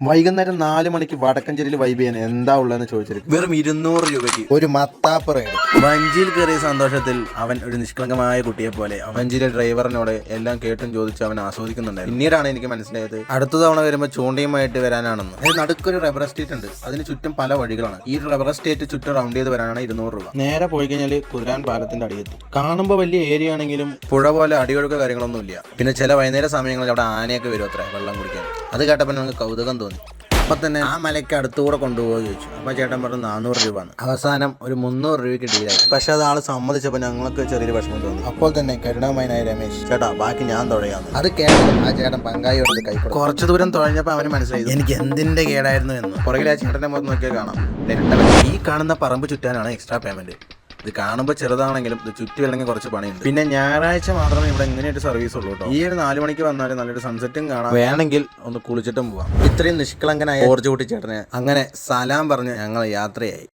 വൈകുന്നേരം നാല് മണിക്ക് വടക്കഞ്ചേരിയിൽ വൈബ് ചെയ്യാൻ എന്താ ഉള്ളതെന്ന് ചോദിച്ചിരിക്കും. വെറും ഇരുന്നൂറ് രൂപയ്ക്ക് ഒരു മത്താപ്പ് റൈഡ് വഞ്ചിയിൽ കയറിയ സന്തോഷത്തിൽ അവൻ ഒരു നിഷ്കളങ്കമായ കുട്ടിയെ പോലെ വഞ്ചിയിലെ ഡ്രൈവറിനോട് എല്ലാം കേട്ടും ചോദിച്ച് അവൻ ആസ്വദിക്കുന്നുണ്ടായിരുന്നു. പിന്നീടാണ് എനിക്ക് മനസ്സിലായത് അടുത്ത തവണ വരുമ്പോൾ ചൂണ്ടയുമായിട്ട് വരാനാണെന്ന്. അതായത് നടുക്കൊരു റബ്ബർ എസ്റ്റേറ്റ് ഉണ്ട്. അതിന് ചുറ്റും പല വഴികളാണ്. ഈ റബ്ബർ എസ്റ്റേറ്റ് ചുറ്റും റൗണ്ട് ചെയ്ത് വരാനാണ് ഇരുന്നൂറ് രൂപ. നേരെ പോയി കഴിഞ്ഞാൽ കുതിരാൻ പാലത്തിന്റെ അടിയെത്തി. കാണുമ്പോൾ വലിയ ഏരിയ ആണെങ്കിലും പുഴ പോലെ അടിയൊഴുക്ക കാര്യങ്ങളൊന്നും ഇല്ല പിന്നെ ചില വൈകുന്നേര സമയങ്ങളിൽ അവിടെ ആനയൊക്കെ വരും അത്ര വെള്ളം കുടിക്കാൻ. അത് കേട്ടപ്പോൾ ഞങ്ങൾക്ക് കൗതുകം തോന്നി. അപ്പൊ തന്നെ ആ മലയ്ക്ക് അടുത്തുകൂടെ കൊണ്ടുപോകുക ചോദിച്ചു. അപ്പൊ ചേട്ടൻ പറഞ്ഞു നാനൂറ് രൂപ അവസാനം ഒരു മുന്നൂറ് രൂപയ്ക്ക് ഡീലായി പക്ഷെ അത് ആൾ സമ്മതിച്ചപ്പോൾ ഞങ്ങൾക്ക് ചെറിയൊരു വിഷമം തോന്നി. അപ്പോൾ തന്നെ കരുണാമയനായ രമേശ് ചേട്ടാ ബാക്കി ഞാൻ തുഴയാന്ന് അത് കേട്ടതും ആ ചേട്ടൻ പങ്കാളിയോട് കൈ കുറച്ച് ദൂരം തുഴഞ്ഞപ്പോൾ അവന് മനസ്സിലായി. എനിക്ക് എന്തിന്റെ കേടായിരുന്നു എന്ന്. പുറകിൽ ആ ചേട്ടനെ മുഖത്ത് നോക്കിയാൽ കാണാം. ഈ കാണുന്ന പറമ്പ് ചുറ്റാനാണ് എക്സ്ട്രാ പേയ്മെന്റ് ഇത് കാണുമ്പോൾ ചെറുതാണെങ്കിലും ഇത് ചുറ്റി വല്ലെങ്കിൽ കുറച്ച് പണിയുണ്ട്. പിന്നെ ഞായറാഴ്ച മാത്രമേ ഇവിടെ ഇങ്ങനെയൊരു സർവീസ് ഉള്ളൂ കേട്ടോ. ഈ ഒരു നാല് മണിക്ക് വന്നാൽ നല്ലൊരു സൺസെറ്റും കാണാം. വേണമെങ്കിൽ ഒന്ന് കുളിച്ചിട്ടും പോവാം. ഇത്രയും നിഷ്കളങ്കനായ ഓർജ് കുട്ടി അങ്ങനെ സലാം പറഞ്ഞ് ഞങ്ങൾ യാത്രയായി.